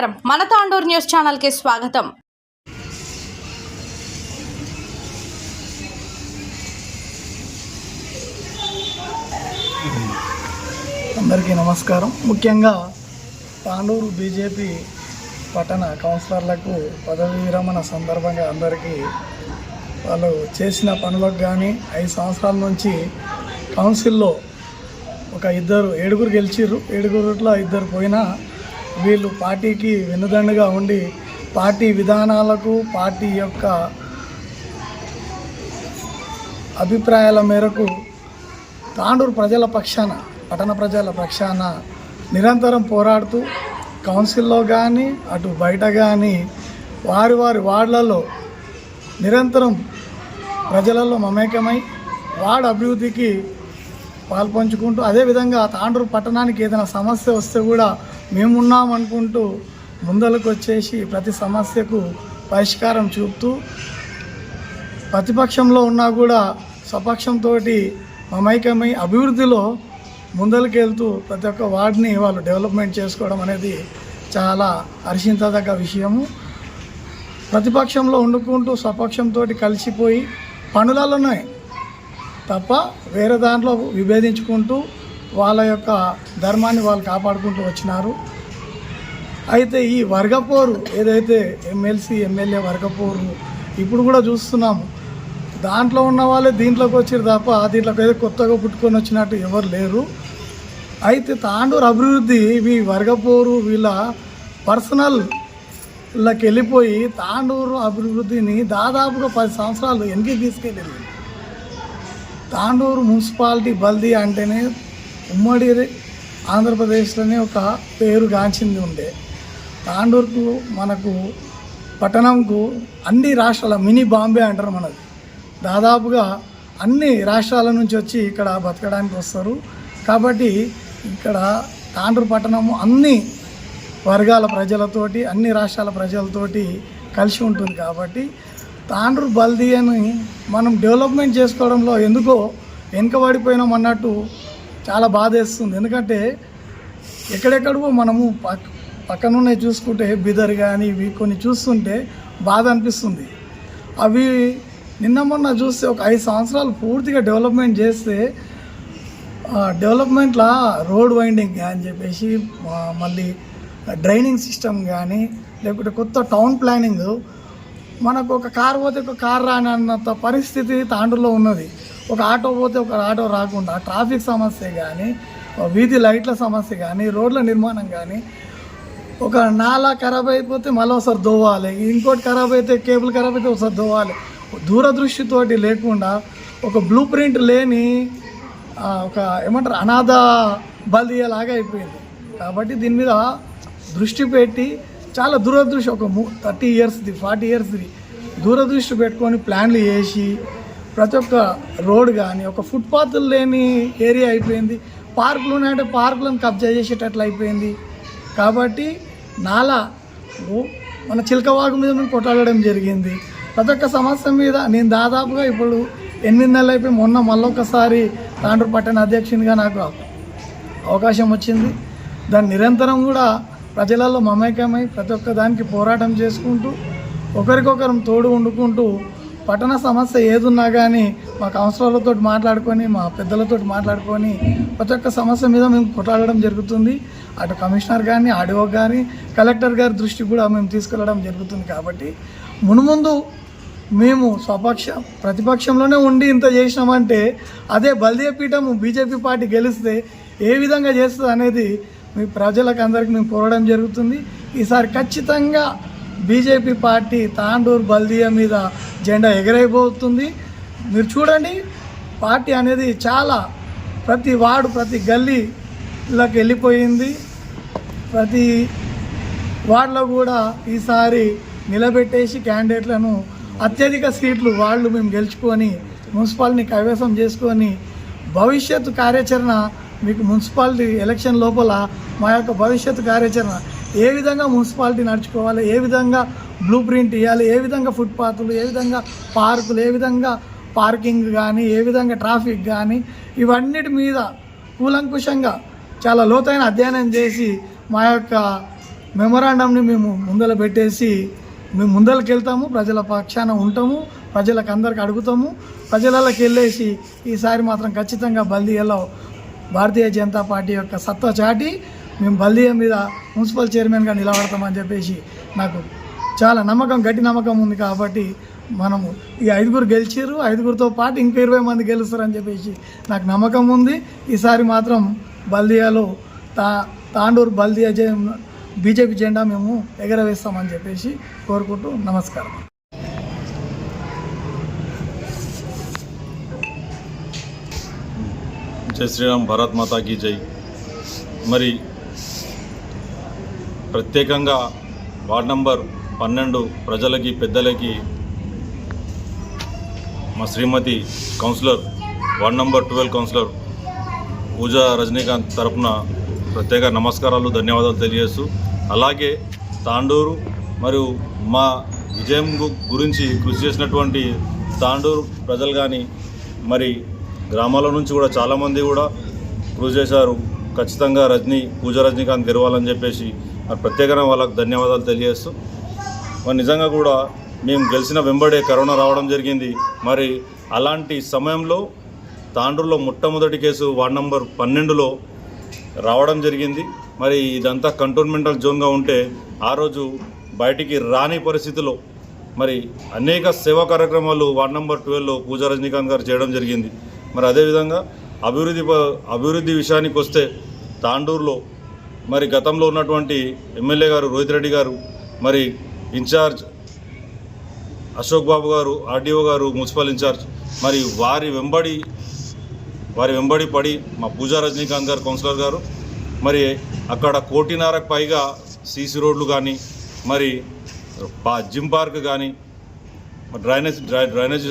నమస్కారం. మన తాండూరు న్యూస్ ఛానల్కి స్వాగతం. అందరికీ నమస్కారం. ముఖ్యంగా తాండూరు బీజేపీ పట్టణ కౌన్సిలర్లకు పదవి విరమణ సందర్భంగా అందరికీ వాళ్ళు చేసిన పనులకు కానీ ఐదు సంవత్సరాల నుంచి కౌన్సిల్లో ఒక ఇద్దరు ఏడుగురు గెలిచిర్రు. ఏడుగురులో ఇద్దరు పోయినా వీళ్ళు పార్టీకి వెన్నుదండుగా ఉండి పార్టీ విధానాలకు పార్టీ యొక్క అభిప్రాయాల మేరకు తాండూరు ప్రజల పక్షాన పట్టణ ప్రజల పక్షాన నిరంతరం పోరాడుతూ కౌన్సిల్లో కానీ అటు బయట కానీ వారి వారి వార్డులలో నిరంతరం ప్రజలలో మమేకమై వార్డు అభివృద్ధికి పాల్పంచుకుంటూ అదేవిధంగా తాండూరు పట్టణానికి ఏదైనా సమస్య వస్తే కూడా మేమున్నాం అనుకుంటూ ముందలకు వచ్చేసి ప్రతి సమస్యకు పరిష్కారం చూపుతూ ప్రతిపక్షంలో ఉన్నా కూడా స్వపక్షంతో మమైకమై అభివృద్ధిలో ముందరికెళ్తూ ప్రతి ఒక్క వార్డుని వాళ్ళు డెవలప్మెంట్ చేసుకోవడం అనేది చాలా హర్షించదగ్గ విషయము. ప్రతిపక్షంలో వండుకుంటూ స్వపక్షంతో కలిసిపోయి పనులలోనే తప్ప వేరే దాంట్లో విభేదించుకుంటూ వాళ్ళ యొక్క ధర్మాన్ని వాళ్ళు కాపాడుకుంటూ వచ్చినారు. అయితే ఈ వర్గపోరు ఏదైతే ఎమ్మెల్సీ ఎమ్మెల్యే వర్గపోరు ఇప్పుడు కూడా చూస్తున్నాము. దాంట్లో ఉన్న వాళ్ళే దీంట్లోకి వచ్చారు తప్ప దీంట్లోకి అయితే కొత్తగా పుట్టుకొని వచ్చినట్టు ఎవరు లేరు. అయితే తాండూరు అభివృద్ధి ఈ వర్గపోరు వీళ్ళ పర్సనల్ వీళ్ళకి వెళ్ళిపోయి తాండూరు అభివృద్ధిని దాదాపుగా పది సంవత్సరాలు వెనక్కి తీసుకెళ్ళింది. తాండూరు మున్సిపాలిటీ బల్దీ అంటేనే ఉమ్మడి ఆంధ్రప్రదేశ్లోనే ఒక పేరు గాంచింది ఉండే. తాండూరుకు మనకు పట్టణంకు అన్ని రాష్ట్రాల మినీ బాంబే అంటారు మనది. దాదాపుగా అన్ని రాష్ట్రాల నుంచి వచ్చి ఇక్కడ బతకడానికి వస్తారు. కాబట్టి ఇక్కడ తాండూరు పట్టణము అన్ని వర్గాల ప్రజలతోటి అన్ని రాష్ట్రాల ప్రజలతోటి కలిసి ఉంటుంది కాబట్టి తాండ్రు బల్దీ అని మనం డెవలప్మెంట్ చేసుకోవడంలో ఎందుకో వెనుకబడిపోయినాం అన్నట్టు చాలా బాధేస్తుంది. ఎందుకంటే ఎక్కడెక్కడో మనము పక్ పక్కనున్నవి చూసుకుంటే బిదర్ కానీ ఇవి కొన్ని చూస్తుంటే బాధ అనిపిస్తుంది. అవి నిన్న మొన్న చూస్తే ఒక ఐదు సంవత్సరాలు పూర్తిగా డెవలప్మెంట్ చేస్తే డెవలప్మెంట్లో రోడ్ వైండింగ్ అని చెప్పేసి మళ్ళీ డ్రైనింగ్ సిస్టమ్ కానీ లేకుంటే కొత్త టౌన్ ప్లానింగ్ మనకు ఒక కార్ పోతే ఒక కార్ రాని అన్నంత పరిస్థితి తాండూరులో ఉన్నది. ఒక ఆటో పోతే ఒక ఆటో రాకుండా ట్రాఫిక్ సమస్య కానీ వీధి లైట్ల సమస్య కానీ రోడ్ల నిర్మాణం కానీ ఒక నాలా ఖరాబ్ అయిపోతే మళ్ళీ ఒకసారి దోవాలి ఇంకోటి ఖరాబ్ అయితే కేబుల్ ఖరాబ్ అయితే ఒకసారి దోవాలి. దూరదృష్టితోటి లేకుండా ఒక బ్లూ ప్రింట్ లేని ఒక ఏమంటారు అనాథ బలియలాగా అయిపోయింది. కాబట్టి దీని మీద దృష్టి పెట్టి చాలా దూరదృష్టి ఒక థర్టీ ఇయర్స్ది ఫార్టీ ఇయర్స్ది దూరదృష్టి పెట్టుకొని ప్లాన్లు చేసి ప్రతి ఒక్క రోడ్ కానీ ఒక ఫుట్పాత్ లేని ఏరియా అయిపోయింది. పార్కులు ఉన్నాయంటే పార్కులను కబ్జా చేసేటట్లు అయిపోయింది. కాబట్టి నాలా మన చిలకవాగు మీద మేము కొట్లాడడం జరిగింది. ప్రతి ఒక్క సమస్య మీద నేను దాదాపుగా ఇప్పుడు ఎనిమిది నెలలు అయిపోయి మొన్న మళ్ళొకసారి తాండూరు పట్టణ అధ్యక్షునిగా నాకు అవకాశం వచ్చింది. దాన్ని నిరంతరం కూడా ప్రజలలో మమేకమై ప్రతి ఒక్క దానికి పోరాటం చేసుకుంటూ ఒకరికొకరం తోడు వండుకుంటూ పట్టణ సమస్య ఏదున్నా కానీ మా కౌన్సిలర్లతో మాట్లాడుకొని మా పెద్దలతో మాట్లాడుకొని ప్రతి ఒక్క సమస్య మీద మేము కొట్లాడడం జరుగుతుంది. అటు కమిషనర్ కానీ ఆడియో కానీ కలెక్టర్ గారి దృష్టికి కూడా మేము తీసుకెళ్ళడం జరుగుతుంది కాబట్టి మునుముందు మేము స్వపక్ష ప్రతిపక్షంలోనే ఉండి ఇంత చేసినామంటే అదే బల్దియ పీఠం బీజేపీ పార్టీ గెలిస్తే ఏ విధంగా చేస్తుంది అనేది మీ ప్రజలకు అందరికీ మేము కోరడం జరుగుతుంది. ఈసారి ఖచ్చితంగా బీజేపీ పార్టీ తాండూరు బల్దియా మీద జెండా ఎగరైపోతుంది మీరు చూడండి పార్టీ అనేది చాలా ప్రతి వార్డు ప్రతి గల్లీలోకి వెళ్ళిపోయింది. ప్రతి వార్డులో కూడా ఈసారి నిలబెట్టేసి క్యాండిడేట్లను అత్యధిక సీట్లు వాళ్ళు మేము గెలుచుకొని మున్సిపాలిటీని కైవసం చేసుకొని భవిష్యత్తు కార్యాచరణ మీకు మున్సిపాలిటీ ఎలక్షన్ లోపల మా యొక్క భవిష్యత్తు కార్యాచరణ ఏ విధంగా మున్సిపాలిటీ నడుచుకోవాలి ఏ విధంగా బ్లూ ప్రింట్ ఇవ్వాలి ఏ విధంగా ఫుట్పాత్లు ఏ విధంగా పార్కులు ఏ విధంగా పార్కింగ్ కానీ ఏ విధంగా ట్రాఫిక్ కానీ ఇవన్నిటి మీద కూలంకుషంగా చాలా లోతైన అధ్యయనం చేసి మా యొక్క మెమొరాండంని మేము ముందర పెట్టేసి మేము ముందరికి వెళ్తాము ప్రజల పక్షాన ఉంటాము ప్రజలకు అందరికి అడుగుతాము ప్రజలకి వెళ్ళేసి ఈసారి మాత్రం ఖచ్చితంగా బల్దీలో భారతీయ జనతా పార్టీ యొక్క సత్తా చాటి మేము బల్దీయ మీద మున్సిపల్ చైర్మన్గా నిలబడతామని చెప్పేసి నాకు చాలా నమ్మకం గట్టి నమ్మకం ఉంది కాబట్టి మనము ఈ ఐదుగురు గెలిచారు ఐదుగురితో పాటు ఇంకో ఇరవై మంది గెలుస్తారని చెప్పేసి నాకు నమ్మకం ఉంది. ఈసారి మాత్రం బల్దియాలో తా తాండూరు బల్దియా జె బీజేపీ జెండా మేము ఎగరవేస్తామని చెప్పేసి కోరుకుంటూ నమస్కారం. జై శ్రీరామ్ భారత్ మాతాకి జై. మరి ప్రత్యేకంగా వార్డ్ నంబర్ పన్నెండు ప్రజలకి పెద్దలకి మా Shrimati councillor ward number twelve councillor Pooja Rajinikanth తరఫున ప్రత్యేక నమస్కారాలు ధన్యవాదాలు తెలియజేస్తూ అలాగే తాండూరు మరియు మా విజయం గురించి కృషి చేసినటువంటి తాండూరు ప్రజలు కానీ మరి గ్రామాల నుంచి కూడా చాలామంది కూడా కృషి చేశారు. ఖచ్చితంగా రజనీ పూజా రజనీకాంత్ గెలవాలని చెప్పేసి మరి ప్రత్యేకంగా వాళ్ళకు ధన్యవాదాలు తెలియజేస్తూ మరి నిజంగా కూడా మేము గెలిచిన వెంబడే కరోనా రావడం జరిగింది. మరి అలాంటి సమయంలో తాండ్రులో మొట్టమొదటి కేసు వార్డ్ నంబర్ పన్నెండులో రావడం జరిగింది. మరి ఇదంతా కంటోన్మెంటల్ జోన్గా ఉంటే ఆ రోజు బయటికి రాని పరిస్థితిలో మరి అనేక సేవా కార్యక్రమాలు వార్డ్ నంబర్ ట్వెల్వ్లో పూజా రజనీకాంత్ గారు చేయడం జరిగింది. మరి అదేవిధంగా అభివృద్ధి అభివృద్ధి విషయానికి వస్తే తాండూరులో మరి గతంలో ఉన్నటువంటి ఎమ్మెల్యే గారు రోహిత్ రెడ్డి గారు మరి ఇన్ఛార్జ్ అశోక్ బాబు గారు ఆర్డీఓ గారు మున్సిపల్ ఇన్ఛార్జ్ మరి వారి వెంబడి వారి వెంబడి పడి మా పూజా రజనీకాంత్ గారు కౌన్సిలర్ గారు మరి అక్కడ కోటిన్నరకు పైగా సీసీ రోడ్లు కానీ మరి జిమ్ పార్క్ కానీ డ్రైనేజ్ డ్రై డ్రైనేజ్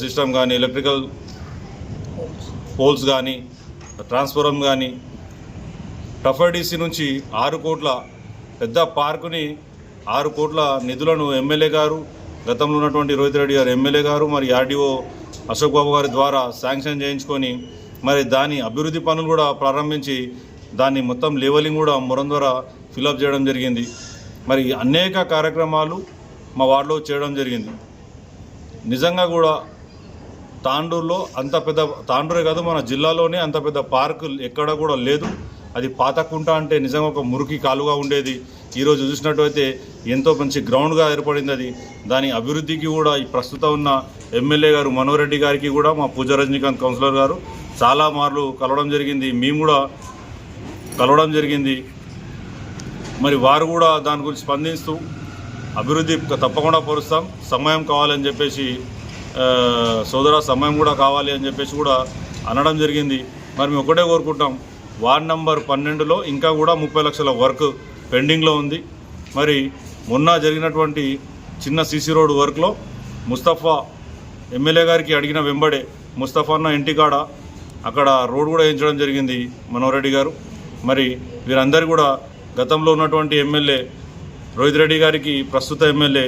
సిస్టమ్ కానీ ఎలక్ట్రికల్ పోల్స్ కానీ ట్రాన్స్ఫారం కానీ టఫర్డీసీ నుంచి ఆరు కోట్ల పెద్ద పార్కుని ఆరు కోట్ల నిధులను ఎమ్మెల్యే గారు గతంలో ఉన్నటువంటి రోహిత్ రెడ్డి గారు ఎమ్మెల్యే గారు మరి ఆర్డీఓ అశోక్ బాబు గారి ద్వారా శాంక్షన్ చేయించుకొని మరి దాని అభివృద్ధి పనులు కూడా ప్రారంభించి దాన్ని మొత్తం లెవెలింగ్ కూడా మురం ద్వారా ఫిలప్ చేయడం జరిగింది. మరి అనేక కార్యక్రమాలు మా వార్డులో చేయడం జరిగింది. నిజంగా కూడా తాండూరులో అంత పెద్ద తాండూరే కాదు మన జిల్లాలోనే అంత పెద్ద పార్కు ఎక్కడ కూడా లేదు. అది పాతకుంట అంటే నిజంగా ఒక మురికి కాలుగా ఉండేది. ఈరోజు చూసినట్టయితే ఎంతో మంచి గ్రౌండ్గా ఏర్పడింది అది. దాని అభివృద్ధికి కూడా ఈ ప్రస్తుతం ఉన్న ఎమ్మెల్యే గారు మనోహర్ రెడ్డి గారికి కూడా మా పూజా రజనీకాంత్ కౌన్సిలర్ గారు చాలా మార్లు కలవడం జరిగింది. మేము కూడా కలవడం జరిగింది. మరి వారు కూడా దాని గురించి స్పందిస్తూ అభివృద్ధి తప్పకుండా పరుస్తాం. సమయం కావాలని చెప్పేసి సోదర సమయం కూడా కావాలి అని చెప్పేసి కూడా అనడం జరిగింది. మరి మేము ఒకటే కోరుకుంటాం వార్డ్ నంబర్ పన్నెండులో ఇంకా కూడా ముప్పై లక్షల వర్క్ పెండింగ్లో ఉంది. మరి మొన్న జరిగినటువంటి చిన్న సీసీ రోడ్ వర్క్లో ముస్తఫా ఎమ్మెల్యే గారికి అడిగిన వెంబడే ముస్తఫా అన్న ఇంటికాడ అక్కడ రోడ్ కూడా వేయించడం జరిగింది మనోహర్రెడ్డి గారు. మరి వీరందరూ కూడా గతంలో ఉన్నటువంటి ఎమ్మెల్యే రోహిత్ రెడ్డి గారికి ప్రస్తుత ఎమ్మెల్యే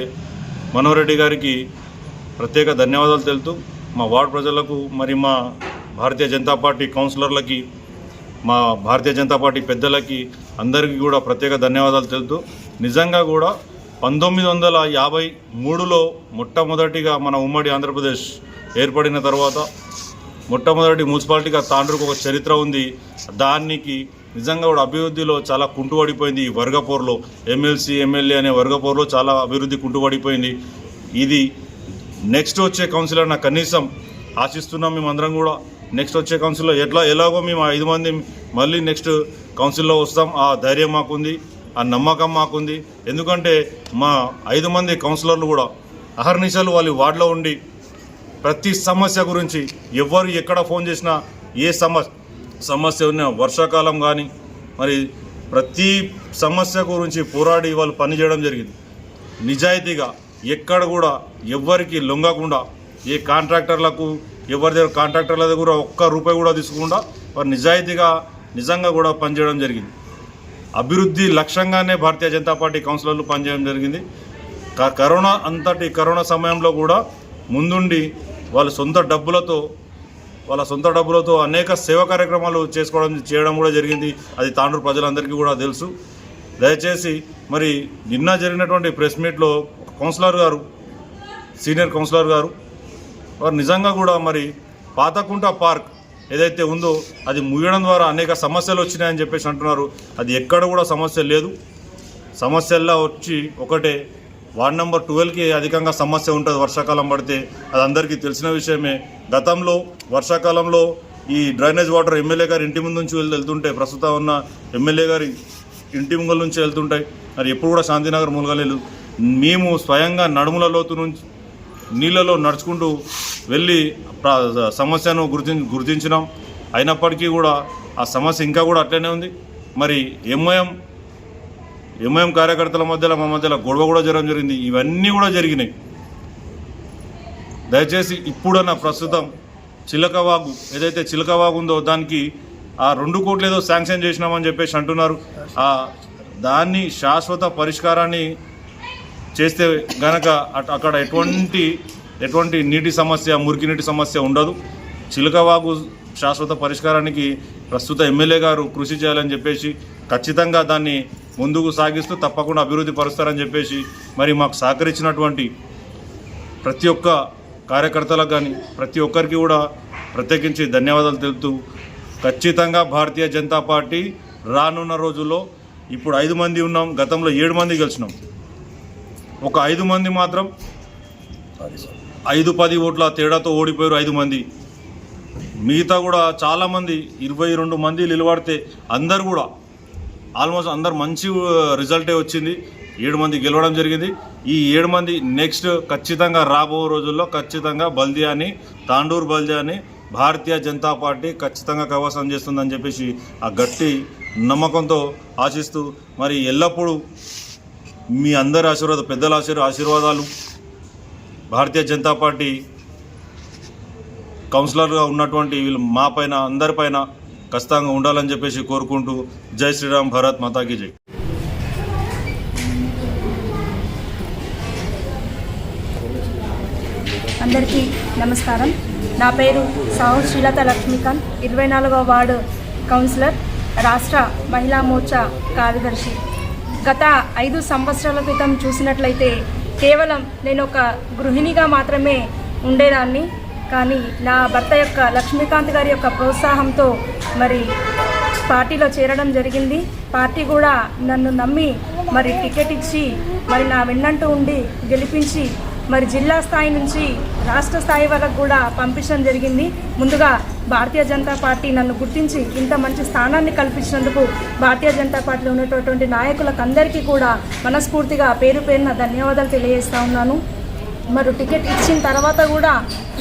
మనోహర్ రెడ్డి గారికి ప్రత్యేక ధన్యవాదాలు తెలుపుతూ మా వార్డు ప్రజలకు మరి మా భారతీయ జనతా పార్టీ కౌన్సిలర్లకి మా భారతీయ జనతా పార్టీ పెద్దలకి అందరికీ కూడా ప్రత్యేక ధన్యవాదాలు తెలుపుతూ నిజంగా కూడా పంతొమ్మిది వందల యాభై మూడులో మొట్టమొదటిగా మన ఉమ్మడి ఆంధ్రప్రదేశ్ ఏర్పడిన తర్వాత మొట్టమొదటి మున్సిపాలిటీగా తాండ్రుకు ఒక చరిత్ర ఉంది. దానికి నిజంగా కూడా అభివృద్ధిలో చాలా కుంటుపడిపోయింది ఈ వర్గపోర్లో. ఎమ్మెల్సీ ఎమ్మెల్యే అనే వర్గపోర్లో చాలా అభివృద్ధి కుంటుపడిపోయింది ఇది నెక్స్ట్ వచ్చే కౌన్సిలర్ నాకు కనీసం ఆశిస్తున్నాం మేమందరం కూడా. నెక్స్ట్ వచ్చే కౌన్సిల్లో ఎట్లా ఎలాగో మేము ఐదు మంది మళ్ళీ నెక్స్ట్ కౌన్సిల్లో వస్తాం. ఆ ధైర్యం మాకుంది ఆ నమ్మకం మాకుంది. ఎందుకంటే మా ఐదు మంది కౌన్సిలర్లు కూడా అహర్నిశలు వాళ్ళ వార్డులో ఉండి ప్రతి సమస్య గురించి ఎవరు ఎక్కడ ఫోన్ చేసినా ఏ సమస్య సమస్య ఉన్నా వర్షాకాలం కానీ మరి ప్రతి సమస్య గురించి పోరాడి వాళ్ళు పనిచేయడం జరిగింది. నిజాయితీగా ఎక్కడ కూడా ఎవ్వరికి లొంగకుండా ఏ కాంట్రాక్టర్లకు ఎవరి దగ్గర కాంట్రాక్టర్ల దగ్గర ఒక్క రూపాయి కూడా తీసుకోకుండా వారు నిజాయితీగా నిజంగా కూడా పనిచేయడం జరిగింది. అభివృద్ధి లక్ష్యంగానే భారతీయ జనతా పార్టీ కౌన్సిలర్లు పనిచేయడం జరిగింది. కరోనా అంతటి కరోనా సమయంలో కూడా ముందుండి వాళ్ళ సొంత డబ్బులతో వాళ్ళ సొంత డబ్బులతో అనేక సేవా కార్యక్రమాలు చేసుకోవడం చేయడం కూడా జరిగింది. అది తాండూరు ప్రజలందరికీ కూడా తెలుసు. దయచేసి మరి నిన్న జరిగినటువంటి ప్రెస్ మీట్లో కౌన్సిలర్ గారు సీనియర్ కౌన్సిలర్ గారు వారు నిజంగా కూడా మరి పాతకుంట పార్క్ ఏదైతే ఉందో అది ముగడం ద్వారా అనేక సమస్యలు వచ్చినాయని చెప్పేసి అంటున్నారు. అది ఎక్కడ కూడా సమస్య లేదు. సమస్యల్లో వచ్చి ఒకటే వార్డ్ నెంబర్ ట్వెల్వ్కి అధికంగా సమస్య ఉంటుంది వర్షాకాలం పడితే. అది అందరికీ తెలిసిన విషయమే. గతంలో వర్షాకాలంలో ఈ డ్రైనేజ్ వాటర్ ఎమ్మెల్యే గారి ఇంటి ముందు నుంచి వెళ్తుంటే ప్రస్తుతం ఉన్న ఎమ్మెల్యే గారి ఇంటి ముంగల నుంచి వెళ్తుంటాయి. మరి ఎప్పుడు కూడా శాంతినగర్ మూలగలేదు మేము స్వయంగా నడుముల లోతు నుంచి నీళ్ళలో నడుచుకుంటూ వెళ్ళి సమస్యను గుర్తి గుర్తించినాం. అయినప్పటికీ కూడా ఆ సమస్య ఇంకా కూడా అట్లనే ఉంది. మరి ఎంఐఎం ఎంఐఎం కార్యకర్తల మధ్యలో మా మధ్యలో గొడవ కూడా జరగడం జరిగింది. ఇవన్నీ కూడా జరిగినాయి. దయచేసి ఇప్పుడన్న ప్రస్తుతం చిలకవాగు ఏదైతే చిలకవాగు ఉందో దానికి ఆ రెండు కోట్లు ఏదో శాంక్షన్ చేసినామని చెప్పేసి అంటున్నారు. దాన్ని శాశ్వత పరిష్కారాన్ని చేస్తే గనక అట్- అక్కడ ఎటువంటి ఎటువంటి నీటి సమస్య మురికి నీటి సమస్య ఉండదు. చిలకవాగు శాశ్వత పరిష్కారానికి ప్రస్తుత ఎమ్మెల్యే గారు కృషి చేయాలని చెప్పేసి ఖచ్చితంగా దాన్ని ముందుకు సాగిస్తూ తప్పకుండా అభివృద్ధి పరుస్తారని చెప్పేసి మరి మాకు సహకరించినటువంటి ప్రతి ఒక్క కార్యకర్తలకు కానీ ప్రతి ఒక్కరికి కూడా ప్రత్యేకించి ధన్యవాదాలు తెలుపుతూ ఖచ్చితంగా భారతీయ జనతా పార్టీ రానున్న రోజుల్లో ఇప్పుడు ఐదు మంది ఉన్నాం గతంలో ఏడు మంది గెలిచినాం. ఒక ఐదు మంది మాత్రం ఐదు పది ఓట్ల తేడాతో ఓడిపోయారు ఐదు మంది. మిగతా కూడా చాలామంది ఇరవై రెండు మంది నిలబడితే అందరు కూడా ఆల్మోస్ట్ అందరు మంచి రిజల్టే వచ్చింది. ఏడు మంది గెలవడం జరిగింది. ఈ ఏడు మంది నెక్స్ట్ ఖచ్చితంగా రాబో రోజుల్లో ఖచ్చితంగా బల్దియాని తాండూరు బల్దియాని భారతీయ జనతా పార్టీ ఖచ్చితంగా కవసం చేస్తుందని చెప్పేసి ఆ గట్టి నమ్మకంతో ఆశిస్తూ మరి ఎల్లప్పుడూ మీ అందరి ఆశీర్వాద పెద్దల ఆశీర్ ఆశీర్వాదాలు. భారతీయ జనతా పార్టీ కౌన్సిలర్గా ఉన్నటువంటి వీళ్ళు మా పైన అందరిపైన ఖచ్చితంగా ఉండాలని చెప్పేసి కోరుకుంటూ జై శ్రీరామ్ భరత్ మాతాకి జై. అందరికీ నమస్కారం. నా పేరు సాహు శ్రీలత లక్ష్మీకాంత్ ఇరవై నాలుగవ వార్డు కౌన్సిలర్ రాష్ట్ర మహిళా మోర్చా కార్యదర్శి. గత ఐదు సంవత్సరాల క్రితం చూసినట్లయితే కేవలం నేను ఒక గృహిణిగా మాత్రమే ఉండేదాన్ని. కానీ నా భర్త యొక్క లక్ష్మీకాంత్ గారి యొక్క ప్రోత్సాహంతో మరి పార్టీలో చేరడం జరిగింది. పార్టీ కూడా నన్ను నమ్మి మరి టికెట్ ఇచ్చి మరి నా వెన్నంటూ ఉండి గెలిపించి మరి జిల్లా స్థాయి నుంచి రాష్ట్ర స్థాయి వరకు కూడా పంపించడం జరిగింది. ముందుగా భారతీయ జనతా పార్టీ నన్ను గుర్తించి ఇంత మంచి స్థానాన్ని కల్పించినందుకు భారతీయ జనతా పార్టీలో ఉన్నటువంటి నాయకులకు అందరికీ కూడా మనస్ఫూర్తిగా పేరు పేరున ధన్యవాదాలు తెలియజేస్తా ఉన్నాను. మరి టికెట్ ఇచ్చిన తర్వాత కూడా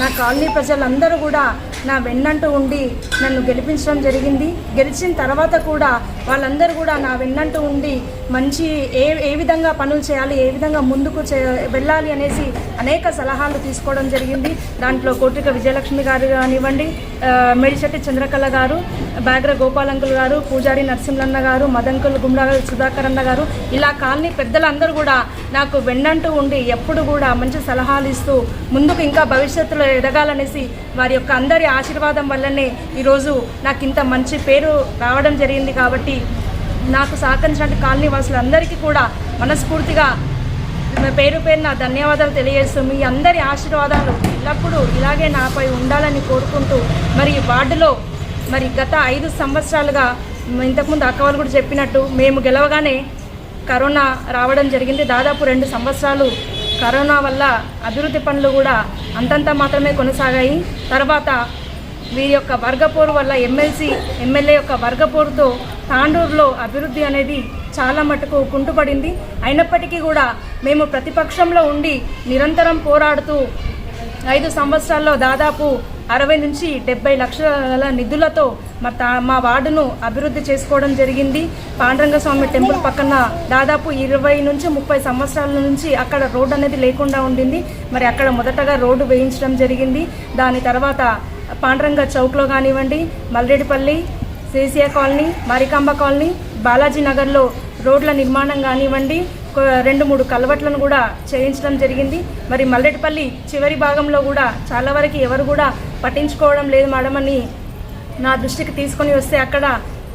నా కాలనీ ప్రజలందరూ కూడా నా వెన్నంటూ ఉండి నన్ను గెలిపించడం జరిగింది. గెలిచిన తర్వాత కూడా వాళ్ళందరూ కూడా నా వెన్నంటూ ఉండి మంచి ఏ ఏ విధంగా పనులు చేయాలి ఏ విధంగా ముందుకు చే వెళ్ళాలి అనేసి అనేక సలహాలు తీసుకోవడం జరిగింది. దాంట్లో కోటిక విజయలక్ష్మి గారు కానివ్వండి ఆ, మేడిశెట్టి చంద్రకళ గారు బాగ్ర గోపాలంకుల్ గారు పూజారి నరసింహన్న గారు మదంకుల్ గుమ్రా సుధాకర్ అన్న గారు ఇలా కాలనీ పెద్దలందరూ కూడా నాకు వెన్నంటూ ఉండి ఎప్పుడు కూడా మంచి సలహాలు ఇస్తూ ముందుకు ఇంకా భవిష్యత్తులో ఎదగాలనేసి వారి యొక్క అందరి ఆశీర్వాదం వల్లనే ఈరోజు నాకు ఇంత మంచి పేరు రావడం జరిగింది కాబట్టి నాకు సహకరించినటువంటి కాలనీ వాసులందరికీ కూడా మనస్ఫూర్తిగా పేరు పేరు ధన్యవాదాలు తెలియజేస్తూ మీ అందరి ఆశీర్వాదాలు ఎల్లప్పుడూ ఇలాగే నాపై ఉండాలని కోరుకుంటూ మరి వార్డులో మరి గత ఐదు సంవత్సరాలుగా ఇంతకుముందు అక్కవాళ్ళు కూడా చెప్పినట్టు మేము గెలవగానే కరోనా రావడం జరిగింది. దాదాపు రెండు సంవత్సరాలు కరోనా వల్ల అభివృద్ధి పనులు కూడా అంతంత మాత్రమే కొనసాగాయి. తర్వాత వీరి యొక్క వర్గపోరు వల్ల ఎమ్మెల్సీ ఎమ్మెల్యే యొక్క వర్గపోరుతో తాండూరులో అభివృద్ధి అనేది చాలా మటుకు కుంటుపడింది. అయినప్పటికీ కూడా మేము ప్రతిపక్షంలో ఉండి నిరంతరం పోరాడుతూ ఐదు సంవత్సరాల్లో దాదాపు అరవై నుంచి డెబ్బై లక్షల నిధులతో మా తా మా వార్డును అభివృద్ధి చేసుకోవడం జరిగింది. పాండరంగస్వామి టెంపుల్ పక్కన దాదాపు ఇరవై నుంచి ముప్పై సంవత్సరాల నుంచి అక్కడ రోడ్డు అనేది లేకుండా ఉండింది. మరి అక్కడ మొదటగా రోడ్డు వేయించడం జరిగింది. దాని తర్వాత పాండరంగ చౌక్లో కానివ్వండి Malreddipalli CCA colony Marikamba colony Balaji నగర్లో రోడ్ల నిర్మాణం కానివ్వండి రెండు మూడు కలవట్లను కూడా చేయించడం జరిగింది. మరి మల్లెటిపల్లి చివరి భాగంలో కూడా చాలా వరకు ఎవరు కూడా పట్టించుకోవడం లేదు మేడం అని నా దృష్టికి తీసుకొని వస్తే అక్కడ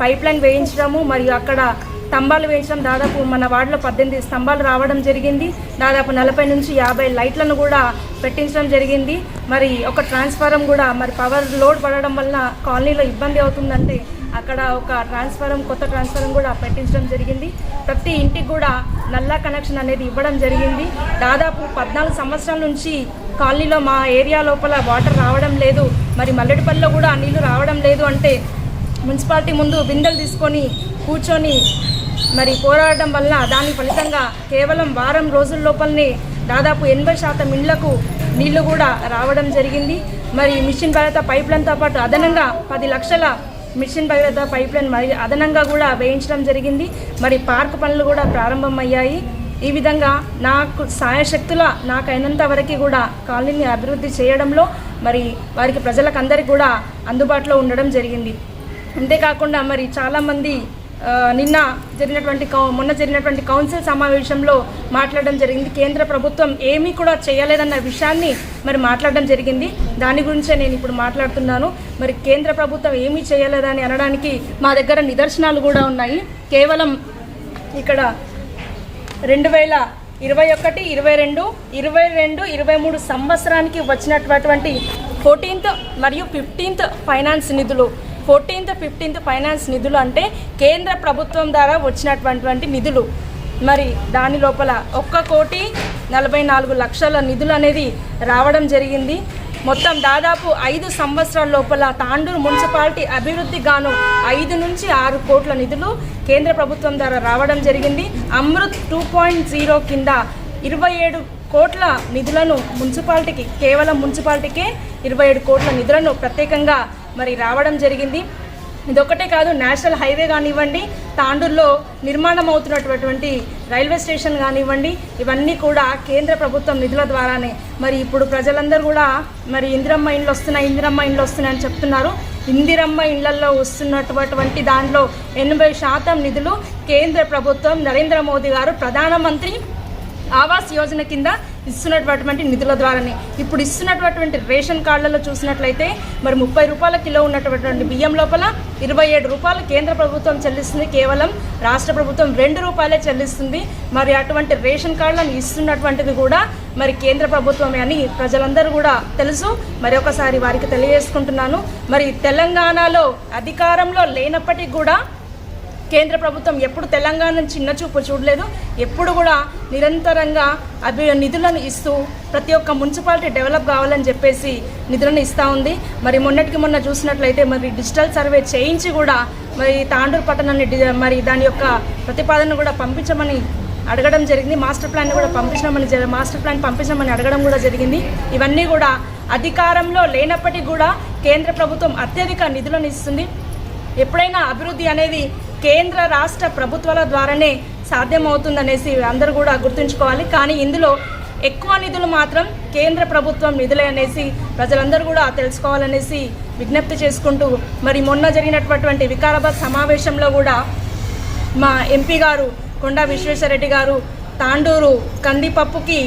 పైప్ లైన్ వేయించడము మరియు అక్కడ స్తంభాలు వేయించడం దాదాపు మన వార్డులో పద్దెనిమిది స్తంభాలు రావడం జరిగింది. దాదాపు నలభై నుంచి యాభై లైట్లను కూడా పెట్టించడం జరిగింది. మరి ఒక ట్రాన్స్ఫారం కూడా మరి పవర్ లోడ్ పడడం వల్ల కాలనీలో ఇబ్బంది అవుతుందంటే అక్కడ ఒక ట్రాన్స్ఫారం కొత్త ట్రాన్స్ఫారం కూడా పెట్టించడం జరిగింది. ప్రతి ఇంటికి కూడా నల్లా కనెక్షన్ అనేది ఇవ్వడం జరిగింది. దాదాపు పద్నాలుగు సంవత్సరాల నుంచి కాలనీలో మా ఏరియా లోపల వాటర్ రావడం లేదు. మరి మల్లెడిపల్లిలో కూడా నీళ్ళు రావడం లేదు అంటే మున్సిపాలిటీ ముందు బిందెలు తీసుకొని కూర్చొని మరి పోరాడడం వల్ల దాని ఫలితంగా కేవలం వారం రోజుల లోపలనే దాదాపు ఎనభై శాతం ఇండ్లకు నీళ్ళు కూడా రావడం జరిగింది. మరి మిషన్ భారత పైప్లైన్తో పాటు అదనంగా పది లక్షల మిషన్ భగీరథ పైప్ లైన్ మరి అదనంగా కూడా వేయించడం జరిగింది. మరి పార్క్ పనులు కూడా ప్రారంభమయ్యాయి. ఈ విధంగా నాకు సాయశక్తుల నాకు అయినంత వరకు కూడా కాలనీని అభివృద్ధి చేయడంలో మరి వారికి ప్రజలకు అందరికీ కూడా అందుబాటులో ఉండడం జరిగింది. అంతేకాకుండా మరి చాలామంది నిన్న జరిగినటువంటి కౌ మొన్న జరిగినటువంటి కౌన్సిల్ సమావేశంలో మాట్లాడడం జరిగింది. కేంద్ర ప్రభుత్వం ఏమీ కూడా చేయలేదన్న విషయాన్ని మరి మాట్లాడడం జరిగింది. దాని గురించే నేను ఇప్పుడు మాట్లాడుతున్నాను. మరి కేంద్ర ప్రభుత్వం ఏమీ చేయలేదని అనడానికి మా దగ్గర నిదర్శనాలు కూడా ఉన్నాయి. కేవలం ఇక్కడ రెండు వేల ఇరవై ఒకటి ఇరవై రెండు ఇరవై రెండు ఇరవై మూడు సంవత్సరానికి వచ్చినటువంటి ఫోర్టీన్త్ మరియు ఫిఫ్టీన్త్ ఫైనాన్స్ నిధులు. ఫోర్టీన్త్ ఫిఫ్టీన్త్ ఫైనాన్స్ నిధులు అంటే కేంద్ర ప్రభుత్వం ద్వారా వచ్చినటువంటి నిధులు. మరి దాని లోపల ఒక్క కోటి నలభై నాలుగు లక్షల నిధులు అనేది రావడం జరిగింది. మొత్తం దాదాపు ఐదు సంవత్సరాల లోపల తాండూరు మున్సిపాలిటీ అభివృద్ధి గాను ఐదు నుంచి ఆరు కోట్ల నిధులు కేంద్ర ప్రభుత్వం ద్వారా రావడం జరిగింది. అమృత్ టూ పాయింట్ జీరో కింద ఇరవై ఏడు కోట్ల నిధులను మున్సిపాలిటీకి కేవలం మున్సిపాలిటీకే ఇరవై ఏడు కోట్ల నిధులను ప్రత్యేకంగా మరి రావడం జరిగింది. ఇదొక్కటే కాదు నేషనల్ హైవే కానివ్వండి తాండూరులో నిర్మాణం అవుతున్నటువంటి రైల్వే స్టేషన్ కానివ్వండి ఇవన్నీ కూడా కేంద్ర ప్రభుత్వం నిధుల ద్వారానే. మరి ఇప్పుడు ప్రజలందరూ కూడా మరి ఇందిరమ్మ ఇండ్లు వస్తున్నాయి ఇందిరమ్మ ఇండ్లు వస్తున్నాయి అని చెప్తున్నారు. ఇందిరమ్మ ఇళ్ళలో వస్తున్నటువంటి దాంట్లో ఎనభై శాతం నిధులు కేంద్ర ప్రభుత్వం నరేంద్ర మోదీ గారు ప్రధానమంత్రి ఆవాస్ యోజన కింద ఇస్తున్నటువంటి నిధుల ద్వారానే. ఇప్పుడు ఇస్తున్నటువంటి రేషన్ కార్డులలో చూసినట్లయితే మరి ముప్పై రూపాయల కిలో ఉన్నటువంటి బియ్యం లోపల ఇరవై ఏడు రూపాయలు కేంద్ర ప్రభుత్వం చెల్లిస్తుంది. కేవలం రాష్ట్ర ప్రభుత్వం రెండు రూపాయలే చెల్లిస్తుంది. మరి అటువంటి రేషన్ కార్డులను ఇస్తున్నటువంటిది కూడా మరి కేంద్ర ప్రభుత్వమే అని ప్రజలందరూ కూడా తెలుసు. మరి ఒకసారి వారికి తెలియజేసుకుంటున్నాను. మరి తెలంగాణలో అధికారంలో లేనప్పటికీ కూడా కేంద్ర ప్రభుత్వం ఎప్పుడు తెలంగాణను చిన్న చూపు చూడలేదు ఎప్పుడు కూడా నిరంతరంగా అభి నిధులను ఇస్తూ ప్రతి ఒక్క మున్సిపాలిటీ డెవలప్ కావాలని చెప్పేసి నిధులను ఇస్తూ ఉంది. మరి మొన్నటికి మొన్న చూసినట్లయితే మరి డిజిటల్ సర్వే చేయించి కూడా మరి తాండూరు పట్టణాన్ని డి- మరి దాని యొక్క ప్రతిపాదన కూడా పంపించమని అడగడం జరిగింది. మాస్టర్ ప్లాన్ కూడా పంపించమని మాస్టర్ ప్లాన్ పంపించమని అడగడం కూడా జరిగింది. ఇవన్నీ కూడా అధికారంలో లేనప్పటికీ కూడా కేంద్ర ప్రభుత్వం అత్యధిక నిధులను ఇస్తుంది. ఎప్పుడైనా అభివృద్ధి అనేది కేంద్ర రాష్ట్ర ప్రభుత్వాల ద్వారానే సాధ్యమవుతుందనేసి అందరూ కూడా గుర్తుంచుకోవాలి. కానీ ఇందులో ఎక్కువ నిధులు మాత్రం కేంద్ర ప్రభుత్వం నిధులే అనేసి ప్రజలందరూ కూడా తెలుసుకోవాలనేసి విజ్ఞప్తి చేసుకుంటూ మరి మొన్న జరిగినటువంటి వికారాబాద్ సమావేశంలో కూడా మా ఎంపీ గారు కొండా విశ్వేశ్వరరెడ్డి గారు తాండూరు కందిపప్పుకి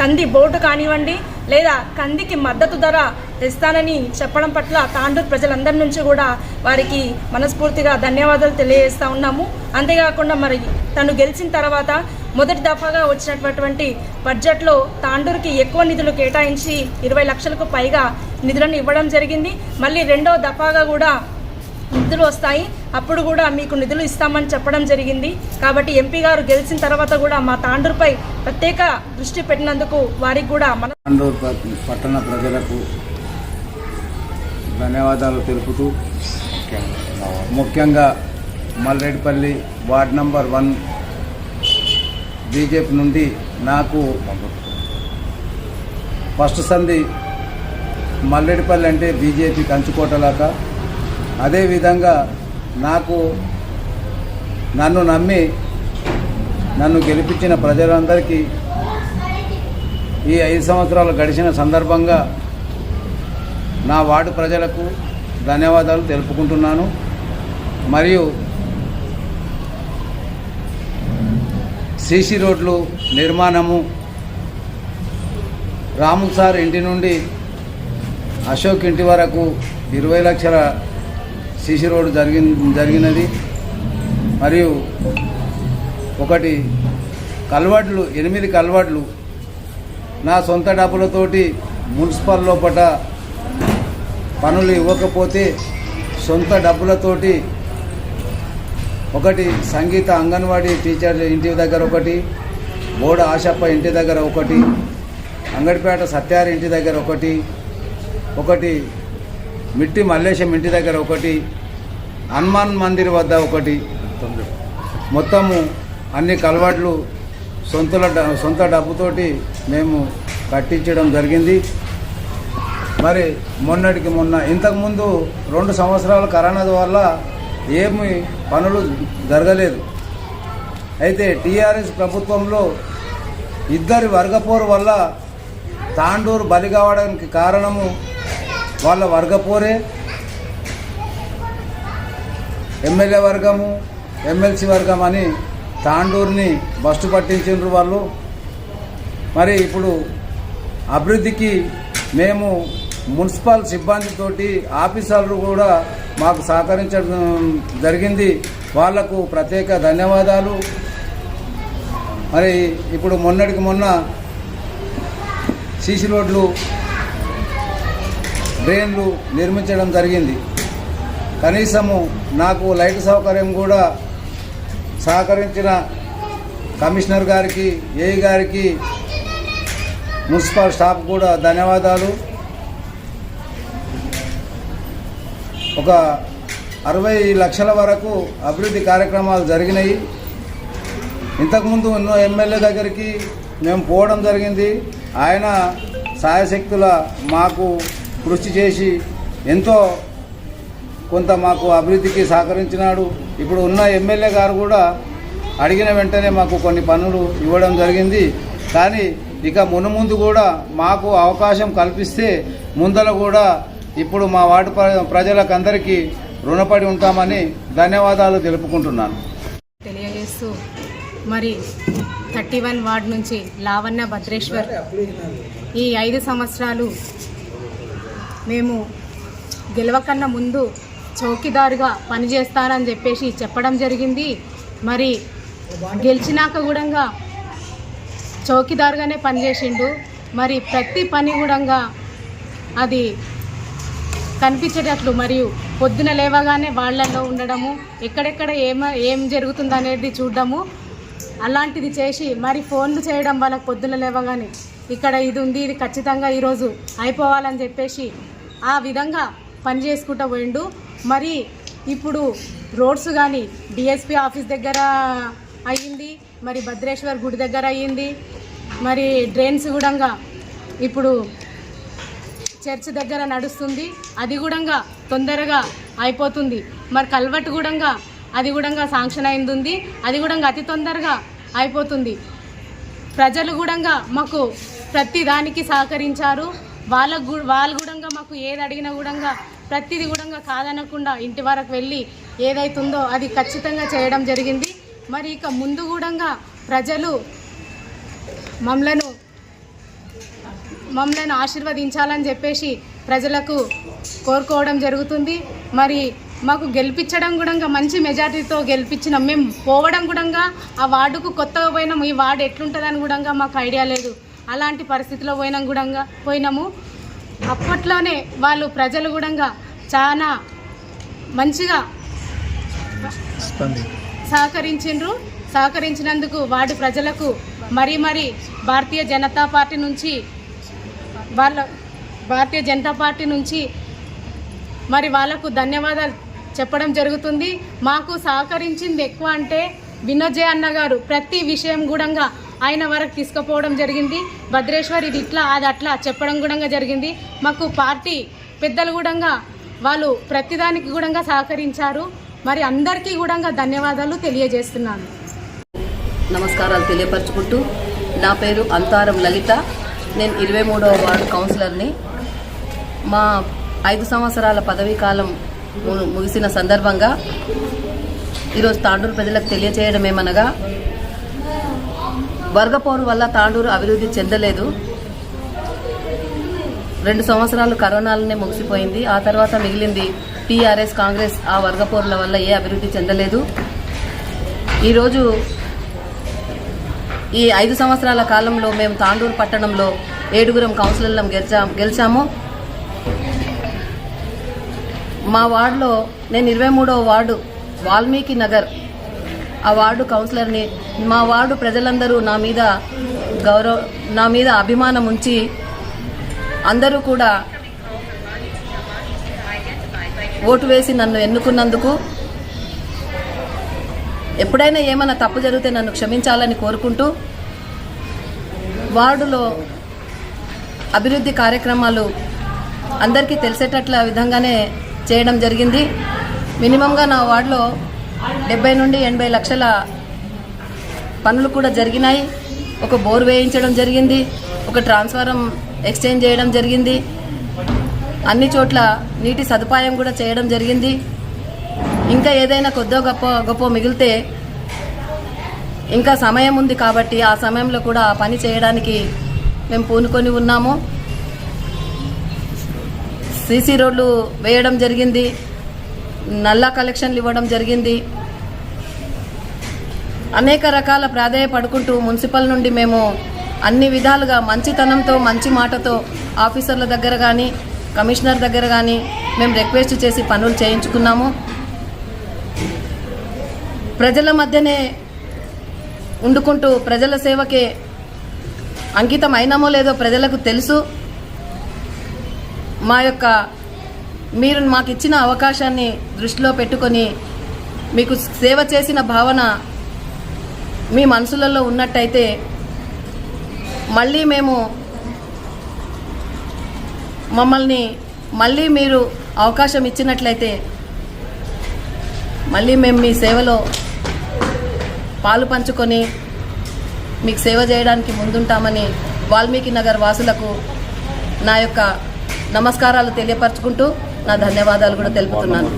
కంది బోటు కానివ్వండి లేదా కందికి మద్దతు ధర తెస్తానని చెప్పడం పట్ల తాండూరు ప్రజలందరి నుంచి కూడా వారికి మనస్ఫూర్తిగా ధన్యవాదాలు తెలియజేస్తా ఉన్నాము. అంతేకాకుండా మరి తను గెలిచిన తర్వాత మొదటి దఫాగా వచ్చినటువంటి బడ్జెట్లో తాండూరుకి ఎక్కువ నిధులు కేటాయించి ఇరవై లక్షలకు పైగా నిధులను ఇవ్వడం జరిగింది. మళ్ళీ రెండో దఫాగా కూడా నిధులు వస్తాయి. అప్పుడు కూడా మీకు నిధులు ఇస్తామని చెప్పడం జరిగింది. కాబట్టి ఎంపీ గారు గెలిచిన తర్వాత కూడా మా తాండూరుపై ప్రత్యేక దృష్టి పెట్టినందుకు వారికి కూడా మన తాండూరు పట్టణ ప్రజలకు ధన్యవాదాలు తెలుపుతూ ముఖ్యంగా Malreddipalli ward number one BJP నుండి నాకు ఫస్ట్ సంధి మల్లెడిపల్లి అంటే బీజేపీ కంచుకోటలాక. అదేవిధంగా నాకు నన్ను నమ్మి నన్ను గెలిపించిన ప్రజలందరికీ ఈ ఐదు సంవత్సరాలు గడిచిన సందర్భంగా నా వార్డు ప్రజలకు ధన్యవాదాలు తెలుపుకుంటున్నాను. మరియు సీసీ రోడ్లు నిర్మాణము రాము సార్ ఇంటి నుండి అశోక్ ఇంటి వరకు ఇరవై లక్షల సీసీ రోడ్డు జరిగి జరిగినది. మరియు ఒకటి కల్వాట్లు ఎనిమిది కల్వాట్లు నా సొంత డబ్బులతోటి మున్సిపల్ లోపట పనులు ఇవ్వకపోతే సొంత డబ్బులతోటి ఒకటి సంగీత అంగన్వాడీ టీచర్ ఇంటి దగ్గర ఒకటి బోడ ఆశప్ప ఇంటి దగ్గర ఒకటి అంగడిపేట సత్యారి ఇంటి దగ్గర ఒకటి ఒకటి మిట్టి మల్లేశం ఇంటి దగ్గర ఒకటి హనుమాన్ మందిర్ వద్ద ఒకటి. మొత్తము అన్ని కలవాట్లు సొంతల డ- సొంత డబ్బుతోటి మేము కట్టించడం జరిగింది. మరి మొన్నటికి మొన్న ఇంతకుముందు రెండు సంవత్సరాల కరోనా వల్ల ఏమి పనులు జరగలేదు. అయితే టీఆర్ఎస్ ప్రభుత్వంలో ఇద్దరి వర్గపోరు వల్ల తాండూరు బలి కావడానికి కారణము వాళ్ళ వర్గపోరే. ఎమ్మెల్యే వర్గము ఎమ్మెల్సీ వర్గం అని తాండూరుని బస్టు పట్టించిండ్రు వాళ్ళు. మరి ఇప్పుడు అభివృద్ధికి మేము మున్సిపల్ సిబ్బందితోటి ఆఫీసర్లు కూడా మాకు సహకరించడం జరిగింది. వాళ్ళకు ప్రత్యేక ధన్యవాదాలు. మరి ఇప్పుడు మొన్నటికి మొన్న సీసీ రోడ్లు డ్రైన్లు నిర్మించడం జరిగింది. కనీసము నాకు లైట్ సౌకర్యం కూడా సహకరించిన కమిషనర్ గారికి ఏఈ గారికి మున్సిపల్ స్టాఫ్ కూడా ధన్యవాదాలు. ఒక అరవై లక్షల వరకు అభివృద్ధి కార్యక్రమాలు జరిగినాయి. ఇంతకుముందు ఎన్నో ఎమ్మెల్యే దగ్గరికి మేము పోవడం జరిగింది. ఆయన సాయశక్తుల మాకు కృషి చేసి ఎంతో కొంత మాకు అభివృద్ధికి సహకరించినాడు. ఇప్పుడు ఉన్న ఎమ్మెల్యే గారు కూడా అడిగిన వెంటనే మాకు కొన్ని పనులు ఇవ్వడం జరిగింది. కానీ ఇక మునుముందు కూడా మాకు అవకాశం కల్పిస్తే ముందర కూడా ఇప్పుడు మా వార్డు ప్ర- ప్రజలకందరికీ రుణపడి ఉంటామని ధన్యవాదాలు తెలుపుకుంటున్నాను. తెలియజేస్తూ మరి థర్టీ వన్ వార్డ్ నుంచి లావణ్య భద్రేశ్వర్ ఈ ఐదు సంవత్సరాలు మేము గెలవకన్నా ముందు చౌకీదారుగా పనిచేస్తానని చెప్పేసి చెప్పడం జరిగింది. మరి గెలిచినాక కూడా చౌకీదారుగానే పనిచేసిండు. మరి ప్రతి పని కూడా అది కనిపించేటట్లు మరియు పొద్దున లేవగానే వాళ్ళల్లో ఉండడము ఎక్కడెక్కడ ఏమ ఏం జరుగుతుంది అనేది చూడడము. అలాంటిది చేసి మరి ఫోన్లు చేయడం వాళ్ళకి పొద్దున లేవగానే ఇక్కడ ఇది ఉంది ఇది ఖచ్చితంగా ఈరోజు అయిపోవాలని చెప్పేసి ఆ విధంగా పని చేసుకుంటూ పోయిండు. మరి ఇప్పుడు రోడ్స్ కానీ డిఎస్పి ఆఫీస్ దగ్గర అయ్యింది మరి భద్రేశ్వర్ గుడి దగ్గర అయ్యింది మరి డ్రైన్స్ కూడా ఇప్పుడు చర్చ్ దగ్గర నడుస్తుంది. అది కూడా తొందరగా అయిపోతుంది. మరి కల్వట్ కూడా అది కూడా శాంక్షన్ అయింది అది కూడా అతి తొందరగా అయిపోతుంది. ప్రజలు కూడా మాకు ప్రతి దానికి సహకరించారు. వాళ్ళకు వాళ్ళు కూడా మాకు ఏది అడిగినా కూడా ప్రతిది కూడా కాదనకుండా ఇంటి వరకు వెళ్ళి ఏదైతుందో అది ఖచ్చితంగా చేయడం జరిగింది. మరి ఇక ముందు కూడా ప్రజలు మమ్మలను మమ్మల్ని ఆశీర్వదించాలని చెప్పేసి ప్రజలకు కోరుకోవడం జరుగుతుంది. మరి మాకు గెలిపించడం కూడా మంచి మెజారిటీతో గెలిపించినాం. మేము పోవడం కూడా ఆ వార్డుకు కొత్తగా పోయినాం. ఈ వార్డు ఎట్లుంటుందని కూడా మాకు ఐడియా లేదు. అలాంటి పరిస్థితిలో పోయినాం కూడా పోయినాము. అప్పట్లోనే వాళ్ళు ప్రజలు కూడా చాలా మంచిగా సహకరించిండ్రు. సహకరించినందుకు వార్డు ప్రజలకు మరీ మరీ భారతీయ జనతా పార్టీ నుంచి వాళ్ళ భారతీయ జనతా పార్టీ నుంచి మరి వాళ్ళకు ధన్యవాదాలు చెప్పడం జరుగుతుంది. మాకు సహకరించింది ఎక్కువ అంటే వినోజయ్ అన్న గారు. ప్రతి విషయం కూడా ఆయన వరకు తీసుకుపోవడం జరిగింది. భద్రేశ్వర్ ఇది ఇట్లా అది అట్లా చెప్పడం కూడా జరిగింది. మాకు పార్టీ పెద్దలు కూడా వాళ్ళు ప్రతిదానికి కూడా సహకరించారు. మరి అందరికీ కూడా ధన్యవాదాలు తెలియజేస్తున్నాను. నమస్కారాలు తెలియపరచుకుంటూ నా పేరు అంతారం లలిత. నేను ఇరవై మూడవ వార్డు కౌన్సిలర్ని. మా ఐదు సంవత్సరాల పదవీ కాలం ముగిసిన సందర్భంగా ఈరోజు తాండూరు ప్రజలకు తెలియచేయడం ఏమనగా వర్గపోరు వల్ల తాండూరు అభివృద్ధి చెందలేదు. రెండు సంవత్సరాలు కరోనాలనే ముగిసిపోయింది. ఆ తర్వాత మిగిలింది టీఆర్ఎస్ కాంగ్రెస్ ఆ వర్గపోరుల వల్ల ఏ అభివృద్ధి చెందలేదు. ఈరోజు ఈ ఐదు సంవత్సరాల కాలంలో మేము తాండూరు పట్టణంలో ఏడుగురం కౌన్సిలర్లం గెలిచా గెలిచాము. మా వార్డులో నేను ఇరవై మూడవ వార్డు వాల్మీకి నగర్. ఆ వార్డు కౌన్సిలర్ని మా వార్డు ప్రజలందరూ నా మీద గౌరవ నా మీద అభిమానం ఉంచి అందరూ కూడా ఓటు వేసి నన్ను ఎన్నుకున్నందుకు ఎప్పుడైనా ఏమైనా తప్పు జరిగితే నన్ను క్షమించాలని కోరుకుంటూ వార్డులో అభివృద్ధి కార్యక్రమాలు అందరికీ తెలిసేటట్ల విధంగానే చేయడం జరిగింది. మినిమంగా నా వార్డులో డెబ్బై నుండి ఎనభై లక్షల పనులు కూడా జరిగినాయి. ఒక బోర్ వేయించడం జరిగింది. ఒక ట్రాన్స్ఫారం ఎక్స్చేంజ్ చేయడం జరిగింది. అన్ని చోట్ల నీటి సదుపాయం కూడా చేయడం జరిగింది. ఇంకా ఏదైనా కొద్దో గొప్ప గొప్ప మిగిలితే ఇంకా సమయం ఉంది కాబట్టి ఆ సమయంలో కూడా ఆ పని చేయడానికి మేము పూనుకొని ఉన్నాము. సీసీ రోడ్లు వేయడం జరిగింది. నల్లా కలెక్షన్లు ఇవ్వడం జరిగింది. అనేక రకాల ప్రాధాయపడుకుంటూ మున్సిపల్ నుండి మేము అన్ని విధాలుగా మంచితనంతో మంచి మాటతో ఆఫీసర్ల దగ్గర కానీ కమిషనర్ దగ్గర కానీ మేము రిక్వెస్ట్ చేసి పనులు చేయించుకున్నాము. ప్రజల మధ్యనే ఉండుకుంటూ ప్రజల సేవకే అంకితం అయినామో లేదో ప్రజలకు తెలుసు. మా యొక్క మీరు మాకు ఇచ్చిన అవకాశాన్ని దృష్టిలో పెట్టుకొని మీకు సేవ చేసిన భావన మీ మనసులలో ఉన్నట్టయితే మళ్ళీ మేము మమ్మల్ని మళ్ళీ మీరు అవకాశం ఇచ్చినట్లయితే మళ్ళీ మేము మీ సేవలో పాలు పంచుకొని మీకు సేవ చేయడానికి ముందుంటామని వాల్మీకి నగర్ వాసులకు నా యొక్క నమస్కారాలు తెలియపరచుకుంటూ నా ధన్యవాదాలు కూడా తెలుపుతున్నాను.